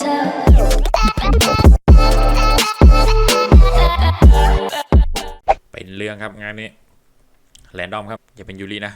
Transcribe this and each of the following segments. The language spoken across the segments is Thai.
เป็นเรื่องครับงานนี้แรนดอมครับ อย่าเป็นยูรินะ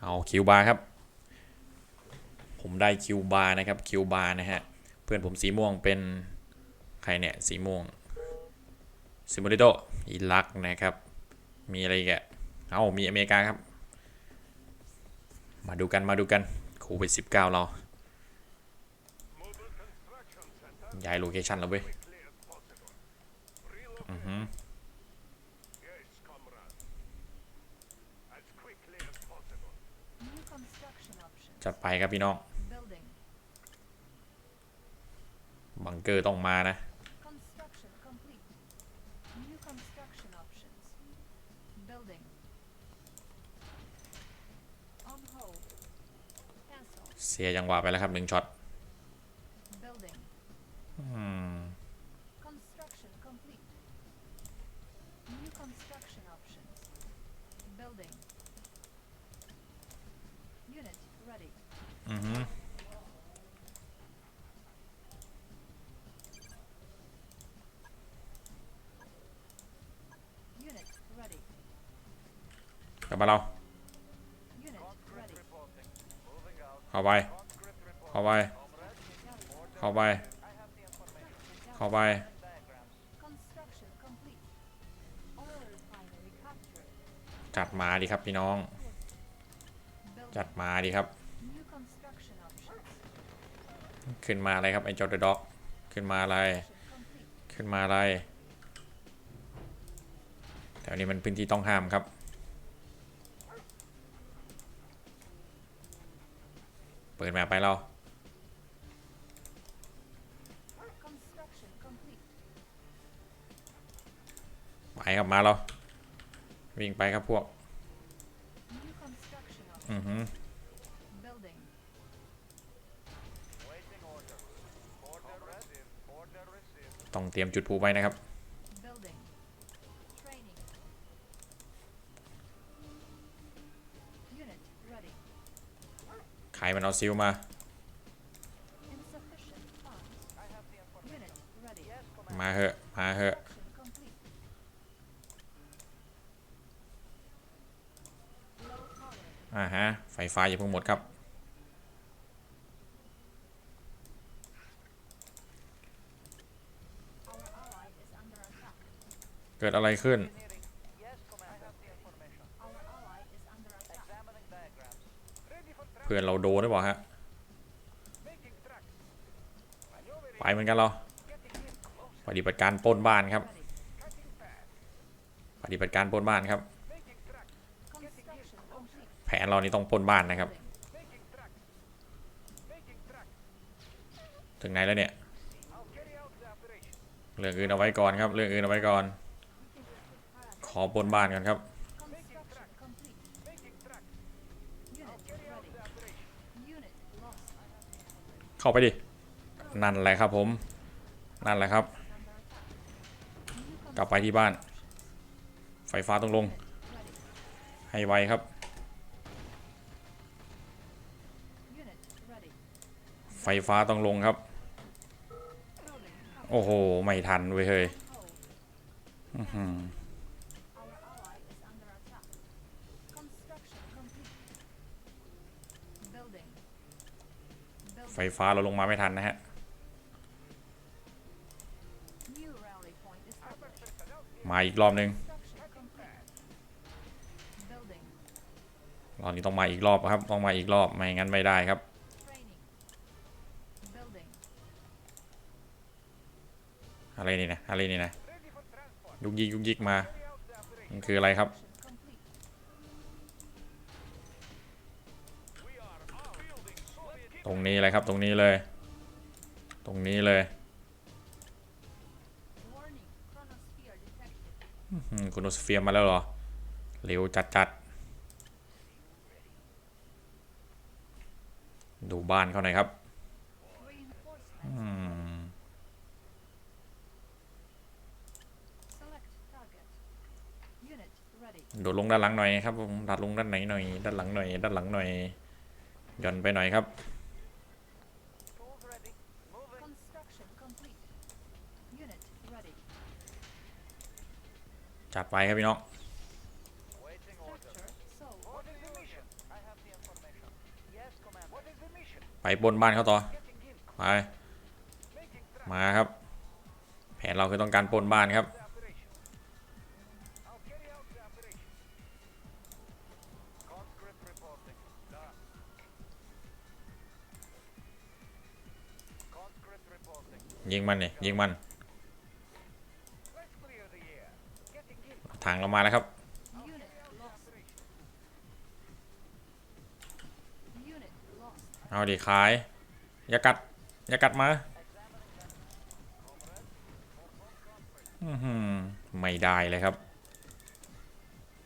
เอาคิวบาร์ครับ ผมได้คิวบาร์นะครับคิวบาร์นะฮะ เพื่อนผมสีม่วงเป็นใครเนี่ยสีม่วงซิมูริโตอิรักนะครับ มีอะไรอีกอะเอามีอเมริกาครับ มาดูกันมาดูกันโควิด19 เรา ย้ายโลเคชันแล้วเว้ยอือฮึจัดไปครับพี่น้อง บังเกอร์ต้องมานะเสียจังหวะไปแล้วครับหนึ่งช็อต อืม Construction complete. New construction options. Building. Unit ready. อือฮึ Unit ready. กลับมาเรา Unit ready. เข้าไป เข้าไป เข้าไป เ ข้าไป Construction complete. Oil refinery captured. จัดมาดีครับพี่น้อง Building. จัดมาดีครับ New construction options. ขึ้นมาอะไรครับไอ้จอร์ดด็อก ขึ้นมาอะไร Complete. ขึ้นมาอะไร แถวนี้มันพื้นที่ต้องห้ามครับ เปิดแมปไปเรา ไปครับมาเรา วิ่งไปครับพวก อือฮึต้องเตรียมจุดภูไว้นะครับ ใครมันเอาซิลมา มาเหอะ มาเหอะ Construction complete. Low tolerance. อ่าฮะ ไฟอย่าเพิ่งหมดครับ เกิดอะไรขึ้น เพื่อนเราโดนหรือเปล่าฮะ ไปเหมือนกันเรา ปฏิบัติการปล้นบ้านครับ ปฏิบัติการปล้นบ้านครับ Making tracks. Construction complete. แผ แผนเรานี่ต้องพ้นบ้านนะครับ ถึงไหนแล้วเนี่ย เรื่องอื่นเอาไว้ก่อนครับ เรื่องอื่นเอาไว้ก่อน ขอปนบ้านกันครับ เข้าไปดิ นั่นแหละครับผม นั่นแหละครับ กลับไปที่บ้าน ไฟฟ้าต้องลง ให้ไวครับ ไฟฟ้าต้องลงครับ โอ้โห ไม่ทันเว้ยเฮ้ยไฟฟ้าเราลงมาไม่ทันนะฮะ มาอีกรอบหนึ่งรอบนี้ต้องมาอีกรอบครับ ต้องมาอีกรอบ ไม่งั้นไม่ได้ครับ อะไรนี่นะอะไรนี่นะยุกยิกยุกยิกมามันคืออะไรครับ ตรงนี้เลยครับตรงนี้เลย ตรงนี้เลยคุณโนสเฟียมาแล้วเหรอ เร็วจัดจัดดูบ้านเขาหน่อยครับ อืม ดูลงด้านหลังหน่อยครับผมดัดลงด้านไหนหน่อย ด้านหลังหน่อย ด้านหลังหน่อยหย่อนไปหน่อยครับจับไปครับพี่น้องไปบนบ้านเขาต่อไปมาครับ แผนเราคือต้องการปนบ้านครับ ยิงมันเนี่ยยิงมัน Let's clear the air. Getting in. ทางเรามาแล้วครับ เอาดิขาย อย่ากัด อย่ากัดมาไม่ได้เลยครับ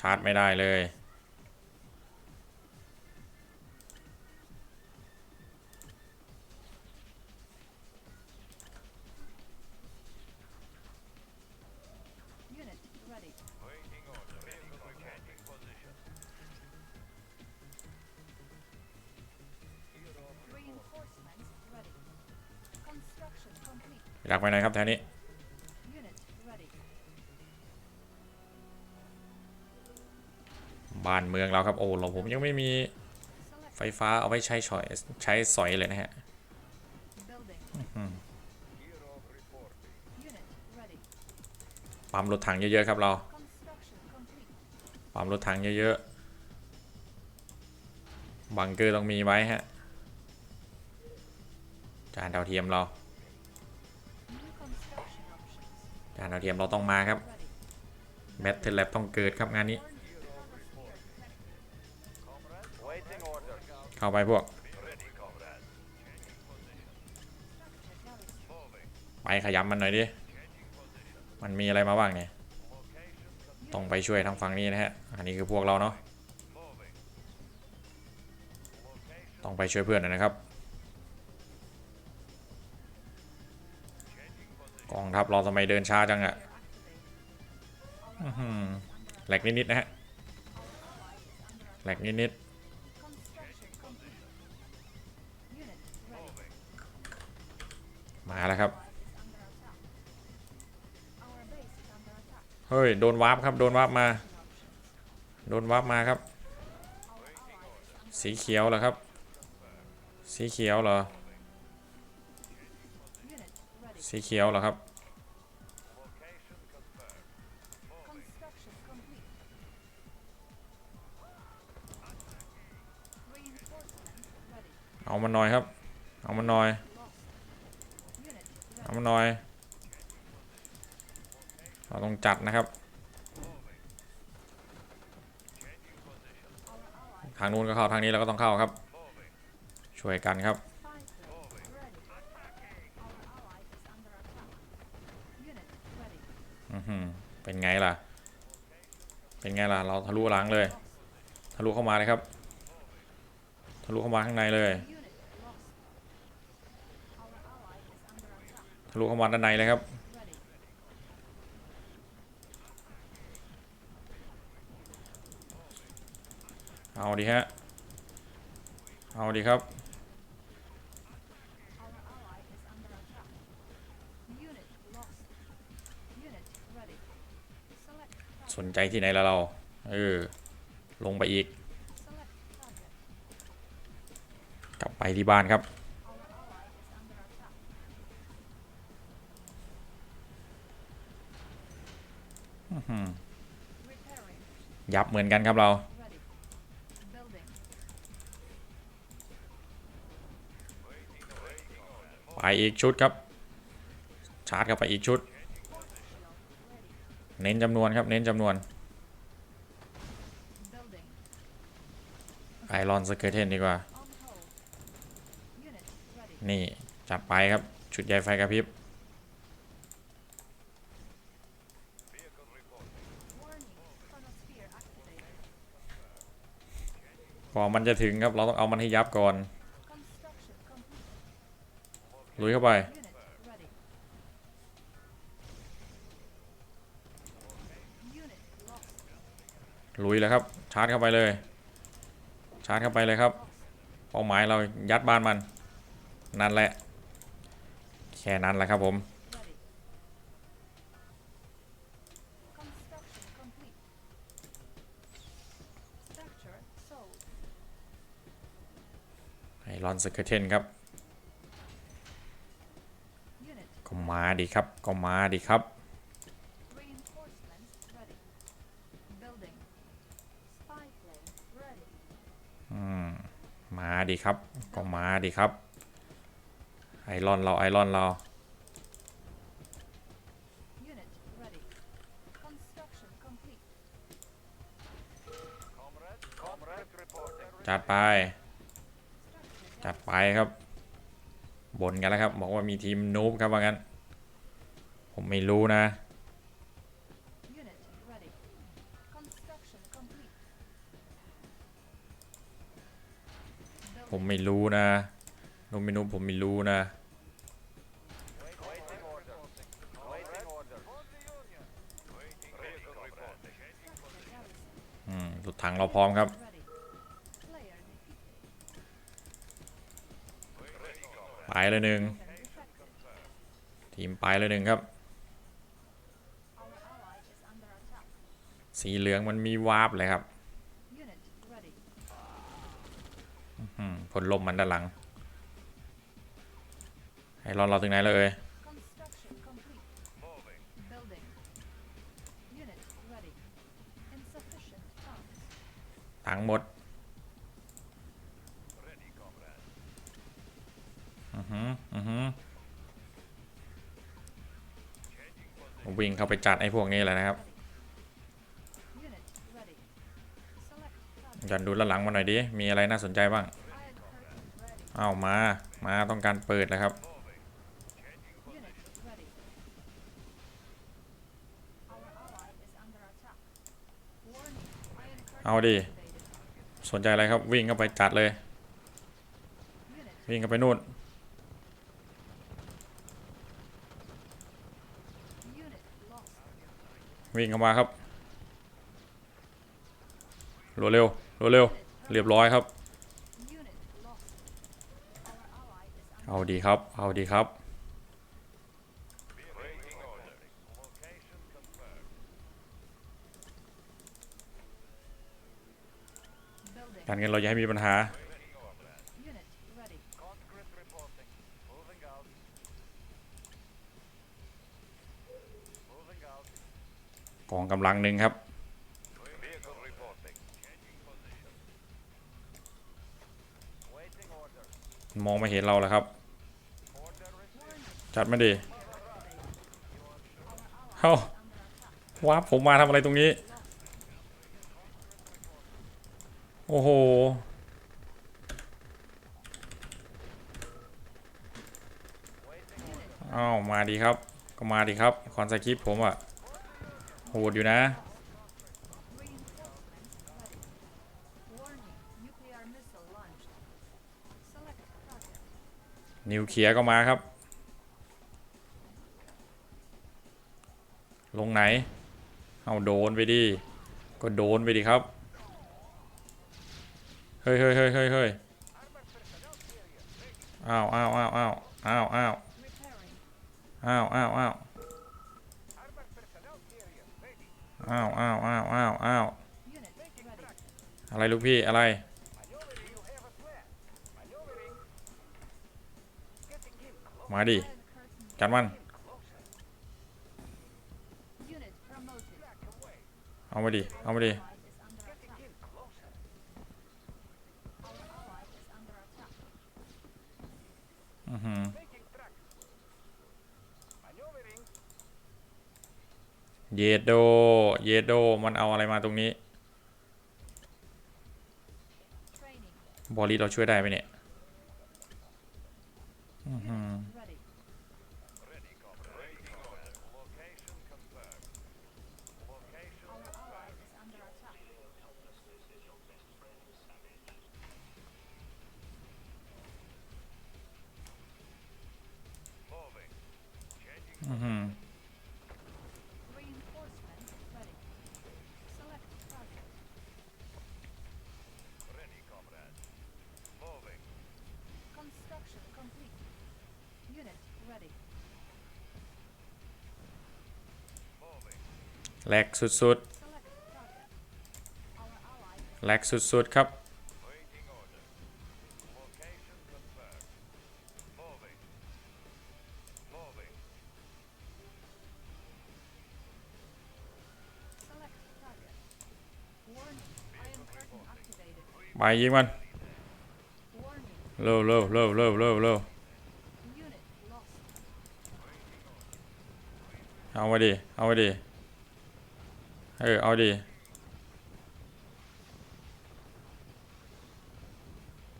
ชาร์จไม่ได้เลย complete. อยากไปไหนครับแถวนี้บ้านเมืองเราครับโอ้เราผมยังไม่มีไฟฟ้าเอาไว้ใช้ฉอยใช้สอยเลยนะฮะปั๊มรถถังเยอะๆครับเราปั๊มรถถังเยอะๆบังเกอร์ต้องมีไว้ฮะจานดาวเทียมเรา จานดาวเทียมเราต้องมาครับแบตเทอร์แลบต้องเกิดครับงานนี้ เข้าไปพวก ไปขยำมันหน่อยดิ มันมีอะไรมาบ้างเนี่ย ต้องไปช่วยทางฝั่งนี้นะฮะ อันนี้คือพวกเราเนาะ ต้องไปช่วยเพื่อนนะครับ กองทัพเราทำไมเดินช้าจังอะแหลกนิดๆนะฮะ แหลกนิดๆมาแล้วครับ เฮ้ย โดนวาร์ปครับ โดนวาร์ปมา โดนวาร์ปมาครับ สีเขียวเหรอครับ สีเขียวเหรอ สีเขียวเหรอครับ เอามันหน่อยครับ เอามันหน่อย เอามันหน่อย เราต้องจัดนะครับ ทางนู้นก็เข้าทางนี้เราก็ต้องเข้าครับ ช่วยกันครับ fighter ready. Our ally is under attack. Unit ready. อือหือเป็นไงล่ะ เป็นไงล่ะเราทะลุหลังเลย ทะลุเข้ามาเลยครับ ทะลุเข้ามาข้างในเลย ทะลุเข้ามาด้านในเลยครับเอาดีฮะ เอาดีครับ สนใจที่ไหนแล้วเรา เออ ลงไปอีก กลับไปที่บ้านครับ ยับเหมือนกันครับเรา ไปอีกชุดครับ ชาร์จเข้าไปอีกชุด เน้นจำนวนครับ เน้นจำนวนไอรอนสเกเทนดีกว่า นี่ จัดไปครับ ชุดใหญ่ไฟกระพริบ ก่อนมันจะถึงครับ เราต้องเอามันให้ยับก่อน ลุยเข้าไป ลุยเลยครับ ชาร์จเข้าไปเลย ชาร์จเข้าไปเลยครับเป้าหมายเรายัดบ้านมัน นั่นแหละ แค่นั้นแหละครับผม ไอรอนสเกเทนครับ ก็มาดีครับ ก็มาดีครับ มาดิครับ ก็มาดิครับ ไอรอนเราไอรอนเรา จัดไป จัดไปครับบนกันแล้วครับ บอกว่ามีทีมนูบครับว่างั้น ผมไม่รู้นะ ผมไม่รู้นะโนมินูผมไม่รู้นะ อืมสุดถังเราพร้อมครับ ไปเลยหนึ่งทีมไปเลยหนึ่งครับ สีเหลืองมันมีวาร์ปเลยครับ Unit ready. อืม ผลลมมันด้านหลังไอรอนเราถึงไหนแล้วเอ่ยถังหมดอือหืออือหือวิ่งเข้าไปจัดไอ้พวกนี้แหละนะครับย้อนดูด้านหลังมาหน่อยดิ มีอะไรน่าสนใจบ้าง Iron curtain ready. อ้ามา มาต้องการเปิดแล้วครับ เอาดิ สนใจอะไรครับ วิ่งเข้าไปจัดเลย วิ่งเข้าไปนู่น วิ่งเข้ามาครับรัวเร็วรัวเร็ว เรียบร้อยครับ เอาดีครับ เอาดีครับ การเงินเราจะให้มีปัญหา กองกำลังหนึ่งครับมองไม่เห็นเราแล้วครับ จัดมาดิเฮ้าว้าผมมาทำอะไรตรงนี้ โอ้โห อ้าว มาดีครับ ก็มาดีครับ คอนสคริปผมอะโหดอยู่นะนิวเคลียร์ก็มาครับ งไหน เอาโดนไปดิ ก็โดนไปดิครับ เฮ้ยเฮ้ยเฮ้ยเฮ้ยเฮ้ยอ้าวอ้าวอ้าวอ้าวอ้าวอ้าวอ้าวอ้าวอ้าวอ้าวอ้าวอ้าวอ้าวอ้าวอะไรลูกพี่อะไร มาดิจัดมัน เอามาดิ เอามาดิ อือหือเยโด เยโด มันเอาอะไรมาตรงนี้ บอลลีเราช่วยได้ไหมเนี่ย อือหือ อืหแลกสุดๆแลกสุดๆครับ ยิงมันเร็วเร็วเร็วเร็วเร็วเร็วเอามาดิ เอามาดิ เออ เอาดิ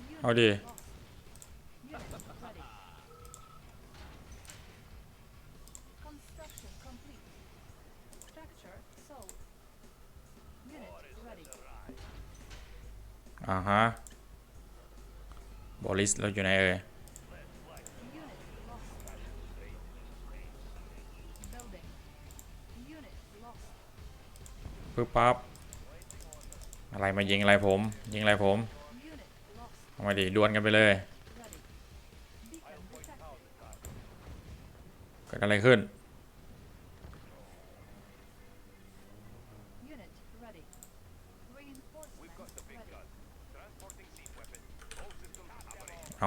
Unit How do you- lost. Unit ready. Construction complete. Structure sold. Unit ready. อ่าฮะ บอ ลิสเราอยู่ไหนเอ่ยปึ๊บปั๊บอะไรมายิงอะไรผม ยิงอะไรผมเอามาดิดวลกันไปเลยเกิดอะไรขึ้น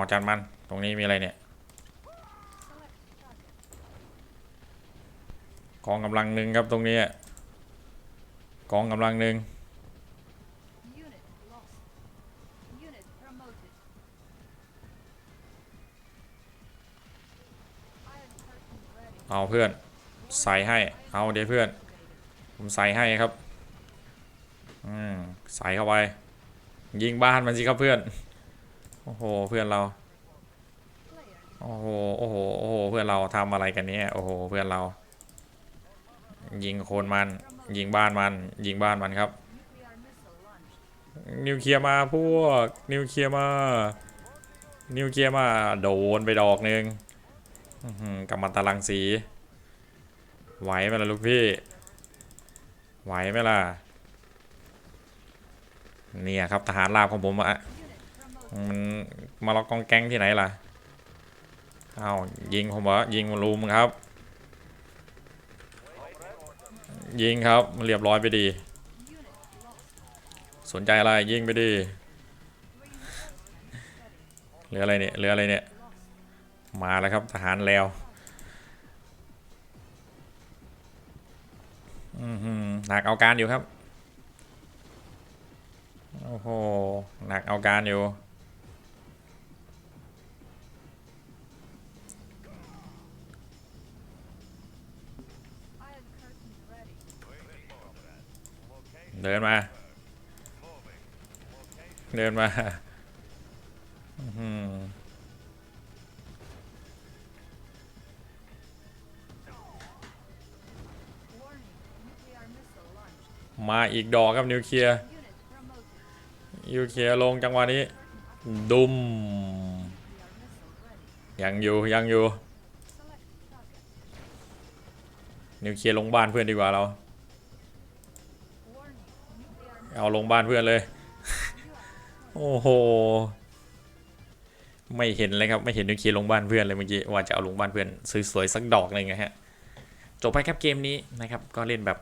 เอาจานมัน ตรงนี้มีอะไรเนี่ย กองกำลังหนึ่งครับตรงนี้ กองกำลังหนึ่งเอาเพื่อน ใส่ให้ เอาเดี๋ยวเพื่อน ผมใส่ให้ครับ อืม ใส่เข้าไป ยิงบ้านมันสิครับเพื่อน โอ้โหเพื่อนเรา โอ้โหโอ้โหโอ้โหเพื่อนเราทำอะไรกันเนี่ยโอ้โหเพื่อนเรา ยิงโคนมัน ยิงบ้านมัน ยิงบ้านมันครับ นิวเคลียร์มาพวก นิวเคลียร์มา นิวเคลียร์มาโดนไปดอกหนึ่งอื้อหือกำมันตะลังสีไหวไหมล่ะลูกพี่ ไหวไหมล่ะ เนี่ยครับทหารราบของผมอะ มันมาล็อกกองแก๊งที่ไหนล่ะ เอายิงผมเหรอยิงลุมครับ ยิงครับเรียบร้อยไปดี สนใจอะไรยิงไปดีเหลืออะไรเนี่ยเหลืออะไรเนี่ย มาแล้วครับทหารแล้วอือหือหนักเอาการอยู่ครับ โอ้โห หนักเอาการอยู่ เดินมา เดินมามาอีกดอกครับนิวเคลียร์นิวเคลียร์ลงจังหวะนี้ ดุมยังอยู่ยังอยู่นิวเคลียร์ลงบ้านเพื่อนดีกว่าเรา เอาลงบ้านเพื่อนเลย โอ้โห ไม่เห็นเลยครับ ไม่เห็นนิวเคลียร์ลงบ้านเพื่อนเลยเมื่อกี้ว่าจะเอาลงบ้านเพื่อนสวยๆสักดอกหนึ่งนะฮะ จบไปครับเกมนี้นะครับ ก็เล่นแบบ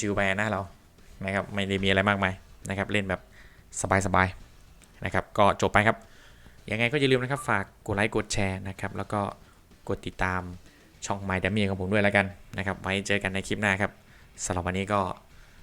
ชิวๆไปนะเรา นะครับ ไม่ได้มีอะไรมากมายนะครับ เล่นแบบสบายๆนะครับ ก็จบไปครับ ยังไงก็อย่าลืมนะครับ ฝากกดไลค์กดแชร์นะครับ แล้วก็กดติดตามช่อง My d a m i ของผมด้วยแล้วกันนะครับ ไว้เจอกันในคลิปหน้าครับสำหรับวันนี้ก็